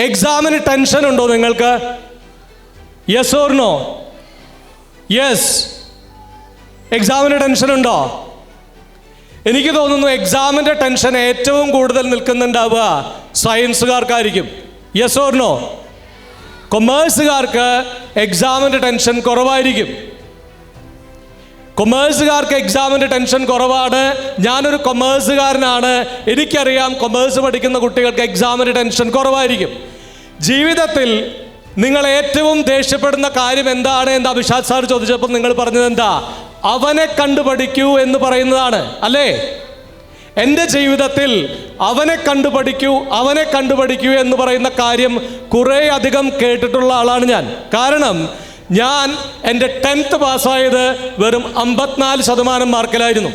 എക്സാമിന് ടെൻഷൻ ഉണ്ടോ നിങ്ങൾക്ക്? യെസ് ഓർ നോ യെസ് എക്സാമിന് ടെൻഷൻ ഉണ്ടോ? എനിക്ക് തോന്നുന്നു എക്സാമിന്റെ ടെൻഷൻ ഏറ്റവും കൂടുതൽ നിൽക്കുന്നുണ്ടാവുക സയൻസുകാർക്കായിരിക്കും യെസ് ഓർ നോ കൊമേഴ്സുകാർക്ക് എക്സാമിന്റെ ടെൻഷൻ കുറവായിരിക്കും. കൊമേഴ്സുകാർക്ക് എക്സാമിന്റെ ടെൻഷൻ കുറവാണ്. ഞാനൊരു കൊമേഴ്സുകാരനാണ് എനിക്കറിയാം കൊമേഴ്സ് പഠിക്കുന്ന കുട്ടികൾക്ക് എക്സാമിന്റെ ടെൻഷൻ കുറവായിരിക്കും. ജീവിതത്തിൽ നിങ്ങൾ ഏറ്റവും ദേഷ്യപ്പെടുന്ന കാര്യം എന്താണ് എന്ന് അഭിഷാദ് സാർ ചോദിച്ചപ്പോൾ നിങ്ങൾ പറഞ്ഞത് എന്താ? അവനെ കണ്ടു പഠിക്കൂ എന്ന് പറയുന്നതാണ് അല്ലേ? എന്റെ ജീവിതത്തിൽ അവനെ കണ്ടുപഠിക്കൂ അവനെ കണ്ടുപഠിക്കൂ എന്ന് പറയുന്ന കാര്യം കുറേ അധികം കേട്ടിട്ടുള്ള ആളാണ് ഞാൻ. കാരണം ഞാൻ എന്റെ ടെൻത്ത് പാസ്സായത് വെറും അമ്പത്തിനാല് ശതമാനം മാർക്കിലായിരുന്നു.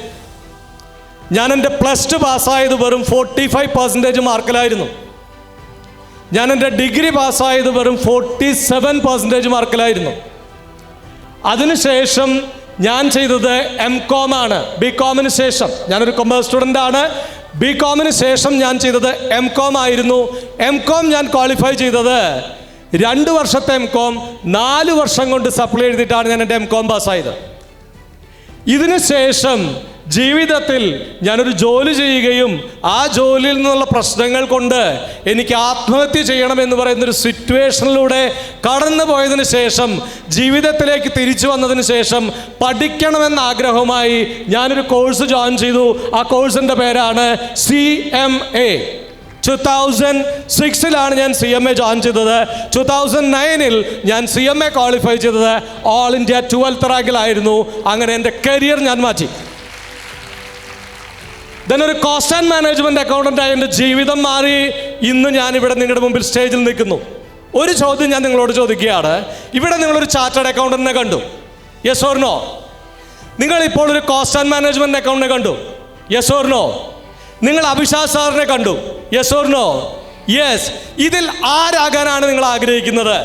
ഞാൻ എന്റെ പ്ലസ് ടു പാസ്സായത് വെറും ഫോർട്ടി ഫൈവ് പെർസെന്റേജ് മാർക്കിലായിരുന്നു. ഞാൻ എന്റെ ഡിഗ്രി പാസ്സായത് വെറും ഫോർട്ടി സെവൻ പെർസെന്റേജ് മാർക്കിലായിരുന്നു അതിനുശേഷം ഞാൻ ചെയ്തത് എം കോം ആണ് ബി കോമിന് ശേഷം. ഞാനൊരു കൊമേഴ്സ് സ്റ്റുഡന്റ് ആണ്. ബി കോമിന് ശേഷം ഞാൻ ചെയ്തത് എം കോം ആയിരുന്നു. എം കോം ഞാൻ ക്വാളിഫൈ ചെയ്തത് രണ്ട് വർഷത്തെ എം കോം നാല് വർഷം കൊണ്ട് സപ്ലൈ എഴുതിയിട്ടാണ് ഞാൻ എന്റെ എം കോം പാസ്സായത് ഇതിനു ശേഷം ജീവിതത്തിൽ ഞാനൊരു ജോലി ചെയ്യുകയും ആ ജോലിയിൽ നിന്നുള്ള പ്രശ്നങ്ങൾ കൊണ്ട് എനിക്ക് ആത്മഹത്യ ചെയ്യണം എന്ന് പറയുന്ന ഒരു സിറ്റുവേഷനിലൂടെ കടന്നു പോയതിന് ശേഷം ജീവിതത്തിലേക്ക് തിരിച്ചു വന്നതിന് ശേഷം പഠിക്കണമെന്ന ആഗ്രഹവുമായി ഞാനൊരു കോഴ്സ് ജോയിൻ ചെയ്തു. ആ കോഴ്സിന്റെ പേരാണ് C M A. Two thousand സിക്സിലാണ് ഞാൻ സി എം എ ജോയിൻ ചെയ്തത്. ടു തൗസൻഡ് നയനിൽ ഞാൻ സി എം എ ക്വാളിഫൈ ചെയ്തത്. ഓൾ ഇന്ത്യ ട്വൽത്ത് റാങ്കിലായിരുന്നു. അങ്ങനെ എന്റെ കരിയർ ഞാൻ മാറ്റി. ദെൻ ഒരു കോസ്റ്റ് ആൻഡ് മാനേജ്മെന്റ് അക്കൗണ്ടന്റായി എന്റെ ജീവിതം മാറി. ഇന്ന് ഞാൻ ഇവിടെ നിങ്ങളുടെ മുമ്പിൽ സ്റ്റേജിൽ നിൽക്കുന്നു. ഒരു ചോദ്യം ഞാൻ നിങ്ങളോട് ചോദിക്കുകയാണ്. ഇവിടെ നിങ്ങളൊരു ചാർട്ടേഡ് അക്കൗണ്ടന്റിനെ കണ്ടു. യെസ് ഓർ നോ നിങ്ങൾ ഇപ്പോൾ ഒരു കോസ്റ്റ് ആൻഡ് മാനേജ്മെന്റ് അക്കൗണ്ടിനെ കണ്ടു. യെസ് ഓർ നോ നിങ്ങൾ അഭിഷാ സാറിനെ കണ്ടു. യെസ് ഓർ നോ യെസ് ഇതിൽ ആരാകാനാണ് നിങ്ങൾ ആഗ്രഹിക്കുന്നത്?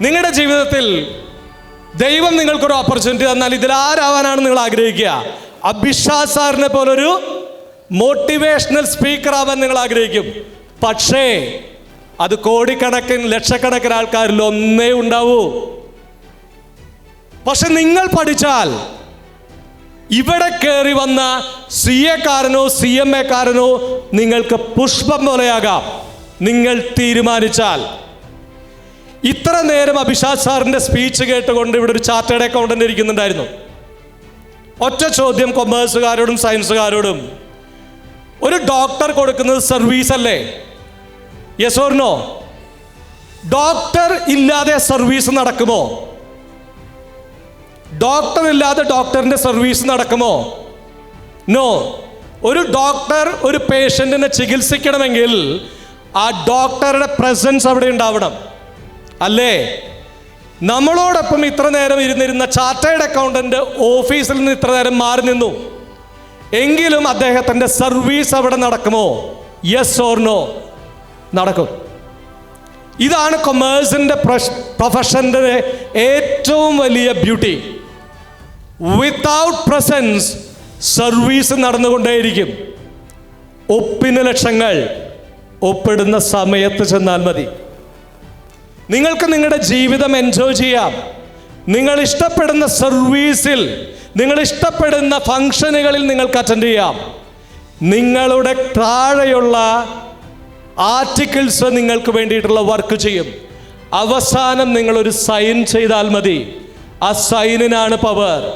നിങ്ങളുടെ ജീവിതത്തിൽ ദൈവം നിങ്ങൾക്കൊരു ഓപ്പർച്യൂണിറ്റി തന്നാൽ ഇതിൽ ആരാവാനാണ് നിങ്ങൾ ആഗ്രഹിക്കുക? അഭിഷാ സാറിനെ പോലൊരു മോട്ടിവേഷണൽ സ്പീക്കർ ആവാൻ നിങ്ങൾ ആഗ്രഹിക്കും. പക്ഷേ അത് കോടിക്കണക്കിന് ലക്ഷക്കണക്കിന് ആൾക്കാരിൽ ഒന്നേ ഉണ്ടാവൂ. പക്ഷെ നിങ്ങൾ പഠിച്ചാൽ ഇവിടെ കയറി വന്ന സി എക്കാരനോ സി എം എക്കാരനോ നിങ്ങൾക്ക് പുഷ്പം പോലെയാകാം. നിങ്ങൾ തീരുമാനിച്ചാൽ. ഇത്ര നേരം അഭിഷാദ് സാറിന്റെ സ്പീച്ച് കേട്ടുകൊണ്ട് ഇവിടെ ഒരു ചാർട്ടേഡ് അക്കൗണ്ടന്റ് ഇരിക്കുന്നുണ്ടായിരുന്നു. ഒറ്റ ചോദ്യം കൊമേഴ്സുകാരോടും സയൻസുകാരോടും ഒരു ഡോക്ടർ കൊടുക്കുന്നത് സർവീസ് അല്ലേ? യെസ് ഡോക്ടർ ഇല്ലാതെ സർവീസ് നടക്കുമോ? ഡോക്ടർ ഇല്ലാതെ ഡോക്ടറിന്റെ സർവീസ് നടക്കുമോ? നോ ഒരു ഡോക്ടർ ഒരു പേഷ്യന്റിനെ ചികിത്സിക്കണമെങ്കിൽ ആ ഡോക്ടറുടെ പ്രസൻസ് അവിടെ ഉണ്ടാവണം. അല്ലേ? നമ്മളോടൊപ്പം ഇത്ര നേരം ഇരുന്നിരുന്ന ചാർട്ടേഡ് അക്കൗണ്ടന്റ് ഓഫീസിൽ നിന്ന് ഇത്ര നേരം മാറി നിന്നു. എങ്കിലും അദ്ദേഹത്തിന്റെ സർവീസ് അവിടെ നടക്കുമോ? യെസ് ഓർ നോ നടക്കും. ഇതാണ് കൊമേഴ്സിന്റെ പ്രൊഫഷന്റെ ഏറ്റവും വലിയ ബ്യൂട്ടി വിത്തൗട്ട് പ്രസൻസ് സർവീസ് നടന്നുകൊണ്ടേയിരിക്കും. ഒപ്പിന് ലക്ഷങ്ങൾ ഒപ്പിടുന്ന സമയത്ത് ചെന്നാൽ മതി. നിങ്ങൾക്ക് നിങ്ങളുടെ ജീവിതം എൻജോയ് ചെയ്യാം. നിങ്ങൾ ഇഷ്ടപ്പെടുന്ന സർവീസിൽ നിങ്ങൾ ഇഷ്ടപ്പെടുന്ന ഫംഗ്ഷനുകളിൽ നിങ്ങൾക്ക് അറ്റൻഡ് ചെയ്യാം. നിങ്ങളുടെ താഴെയുള്ള ആർട്ടിക്കിൾസ് നിങ്ങൾക്ക് വേണ്ടിയിട്ടുള്ള വർക്ക് ചെയ്യും. അവസാനം നിങ്ങളൊരു സൈൻ ചെയ്താൽ മതി. ആ സൈനിനാണ് പവർ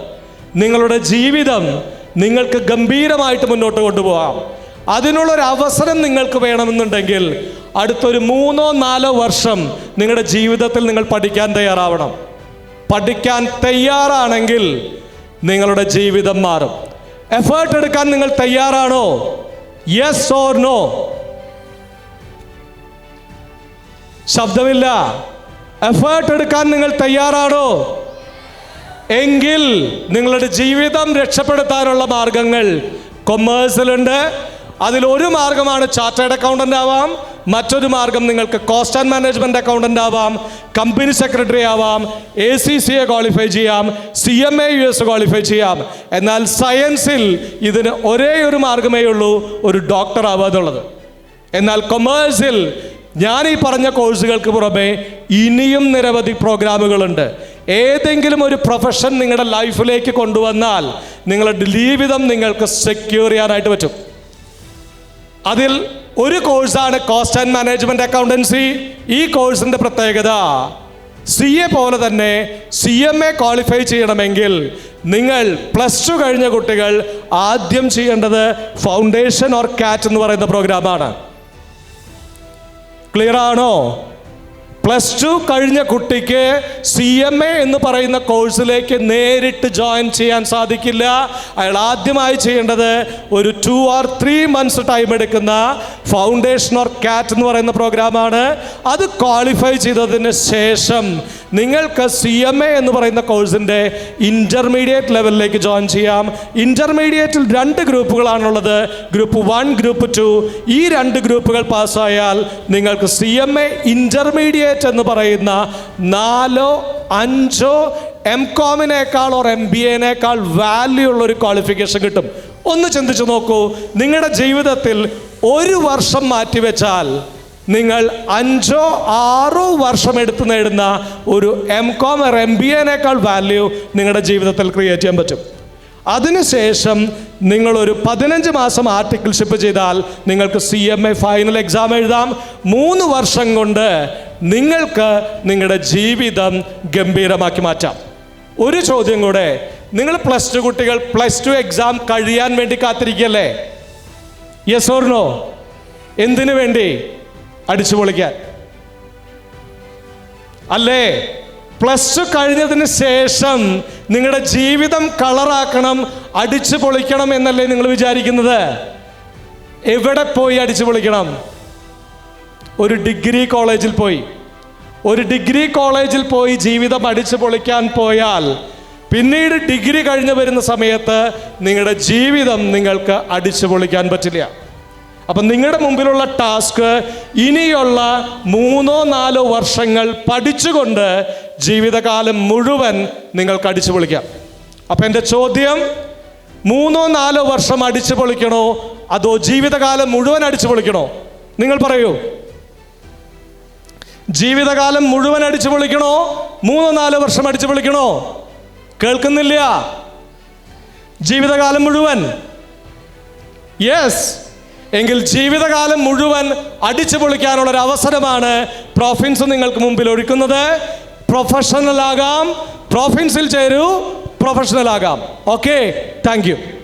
നിങ്ങളുടെ ജീവിതം നിങ്ങൾക്ക് ഗംഭീരമായിട്ട് മുന്നോട്ട് കൊണ്ടുപോകാം. അതിനുള്ളൊരു അവസരം നിങ്ങൾക്ക് വേണമെന്നുണ്ടെങ്കിൽ അടുത്തൊരു മൂന്നോ നാലോ വർഷം നിങ്ങളുടെ ജീവിതത്തിൽ നിങ്ങൾ പഠിക്കാൻ തയ്യാറാവണം. പഠിക്കാൻ തയ്യാറാണെങ്കിൽ നിങ്ങളുടെ ജീവിതം മാറും. എഫേർട്ട് എടുക്കാൻ നിങ്ങൾ തയ്യാറാണോ? യെസ് ഓർ നോ ശബ്ദമില്ല. എഫേർട്ട് എടുക്കാൻ നിങ്ങൾ തയ്യാറാണോ? എങ്കിൽ നിങ്ങളുടെ ജീവിതം രക്ഷപ്പെടുത്താനുള്ള മാർഗങ്ങൾ കൊമേഴ്സിലുണ്ട് അതിലൊരു മാർഗമാണ് ചാർട്ടേഡ് അക്കൗണ്ടന്റ് ആവാം. മറ്റൊരു മാർഗം നിങ്ങൾക്ക് കോസ്റ്റ് ആൻഡ് മാനേജ്മെന്റ് അക്കൗണ്ടന്റ് ആവാം കമ്പനി സെക്രട്ടറി ആവാം A C C A qualify ചെയ്യാം C M A U S qualify ചെയ്യാം. എന്നാൽ സയൻസിൽ ഇതിന് ഒരേ ഒരു മാർഗമേ ഉള്ളൂ ഒരു ഡോക്ടർ ആവുക എന്നുള്ളത് എന്നാൽ കൊമേഴ്സിൽ ഞാൻ ഈ പറഞ്ഞ കോഴ്സുകൾക്ക് പുറമെ ഇനിയും നിരവധി പ്രോഗ്രാമുകളുണ്ട് ഏതെങ്കിലും ഒരു പ്രൊഫഷൻ നിങ്ങളുടെ ലൈഫിലേക്ക് കൊണ്ടുവന്നാൽ നിങ്ങളുടെ ജീവിതം നിങ്ങൾക്ക് സെക്യൂർ ചെയ്യാനായിട്ട് പറ്റും. അതിൽ ഒരു കോഴ്സാണ് കോസ്റ്റ് ആൻഡ് മാനേജ്മെന്റ് അക്കൗണ്ടൻസി. ഈ കോഴ്സിന്റെ പ്രത്യേകത സി എ പോലെ തന്നെ സി എം എ ക്വാളിഫൈ ചെയ്യണമെങ്കിൽ നിങ്ങൾ പ്ലസ് ടു കഴിഞ്ഞ കുട്ടികൾ ആദ്യം ചെയ്യേണ്ടത് ഫൗണ്ടേഷൻ ഓർ കാറ്റ് എന്ന് പറയുന്ന പ്രോഗ്രാമാണ് ക്ലിയർ ആണോ? പ്ലസ് ടു കഴിഞ്ഞ കുട്ടിക്ക് സി എം എ എന്ന് പറയുന്ന കോഴ്സിലേക്ക് നേരിട്ട് ജോയിൻ ചെയ്യാൻ സാധിക്കില്ല. അയാൾ ആദ്യമായി ചെയ്യേണ്ടത് ഒരു two or three months time എടുക്കുന്ന ഫൗണ്ടേഷൻ ഓർ കാറ്റ് എന്ന് പറയുന്ന പ്രോഗ്രാമാണ് അത് ക്വാളിഫൈ ചെയ്തതിന് ശേഷം നിങ്ങൾക്ക് സി എം എ എന്ന് പറയുന്ന കോഴ്സിന്റെ ഇന്റർമീഡിയറ്റ് ലെവലിലേക്ക് ജോയിൻ ചെയ്യാം. ഇന്റർമീഡിയറ്റിൽ രണ്ട് ഗ്രൂപ്പുകളാണുള്ളത്. ഗ്രൂപ്പ് വൺ ഗ്രൂപ്പ് ടു ഈ രണ്ട് ഗ്രൂപ്പുകൾ പാസ്സായാൽ നിങ്ങൾക്ക് സി എം എ ഇന്റർമീഡിയറ്റ് എന്ന് പറയുന്ന നാലോ അഞ്ചോ എം കോമിനേക്കാൾ ഓർ എം ബി എനേക്കാൾ വാല്യൂ ഉള്ള ഒരു ക്വാളിഫിക്കേഷൻ കിട്ടും. ഒന്ന് ചിന്തിച്ചു നോക്കൂ. നിങ്ങളുടെ ജീവിതത്തിൽ ഒരു വർഷം മാറ്റിവെച്ചാൽ നിങ്ങൾ അഞ്ചോ ആറോ വർഷം എടുത്തു നേടുന്ന ഒരു M com or M B എനേക്കാൾ value നിങ്ങളുടെ ജീവിതത്തിൽ ക്രിയേറ്റ് ചെയ്യാൻ പറ്റും. അതിനുശേഷം നിങ്ങളൊരു പതിനഞ്ച് മാസം ആർട്ടിക്കിൾഷിപ്പ് ചെയ്താൽ നിങ്ങൾക്ക് C M A final exam എഴുതാം. മൂന്ന് വർഷം കൊണ്ട് നിങ്ങൾക്ക് നിങ്ങളുടെ ജീവിതം ഗംഭീരമാക്കി മാറ്റാം. ഒരു ചോദ്യം കൂടെ നിങ്ങൾ പ്ലസ് ടു കുട്ടികൾ പ്ലസ് ടു എക്സാം കഴിയാൻ വേണ്ടി കാത്തിരിക്കല്ലേ യെസ് ഓർണോ എന്തിനു വേണ്ടി? അടിച്ചു പൊളിക്കാൻ. അല്ലേ? പ്ലസ് ടു കഴിഞ്ഞതിന് ശേഷം നിങ്ങളുടെ ജീവിതം കളറാക്കണം അടിച്ചു പൊളിക്കണം എന്നല്ലേ നിങ്ങൾ വിചാരിക്കുന്നത്? എവിടെ പോയി അടിച്ചു പൊളിക്കണം? ഒരു ഡിഗ്രി കോളേജിൽ പോയി. ഒരു ഡിഗ്രി കോളേജിൽ പോയി ജീവിതം അടിച്ചു പൊളിക്കാൻ പോയാൽ പിന്നീട് ഡിഗ്രി കഴിഞ്ഞു വരുന്ന സമയത്ത് നിങ്ങളുടെ ജീവിതം നിങ്ങൾക്ക് അടിച്ചു പൊളിക്കാൻ പറ്റില്ല. അപ്പം നിങ്ങളുടെ മുമ്പിലുള്ള ടാസ്ക് ഇനിയുള്ള മൂന്നോ നാലോ വർഷങ്ങൾ പഠിച്ചുകൊണ്ട് ജീവിതകാലം മുഴുവൻ നിങ്ങൾക്ക് അടിച്ചു പൊളിക്കാം. അപ്പം എന്റെ ചോദ്യം മൂന്നോ നാലോ വർഷം അടിച്ചു പൊളിക്കണോ? അതോ ജീവിതകാലം മുഴുവൻ അടിച്ചു പൊളിക്കണോ? നിങ്ങൾ പറയൂ. ജീവിതകാലം മുഴുവൻ അടിച്ചു പൊളിക്കണോ? മൂന്നോ നാലോ വർഷം അടിച്ചു പൊളിക്കണോ? കേൾക്കുന്നില്ല. ജീവിതകാലം മുഴുവൻ. യെസ് എങ്കിൽ ജീവിതകാലം മുഴുവൻ അടിച്ചു പൊളിക്കാനുള്ള ഒരു അവസരമാണ് പ്രോഫിൻസ് നിങ്ങൾക്ക് മുമ്പിൽ ഒരുക്കുന്നത്. പ്രൊഫഷണൽ ആകാം. പ്രോഫിൻസിൽ ചേരൂ. പ്രൊഫഷണൽ ആകാം. Okay thank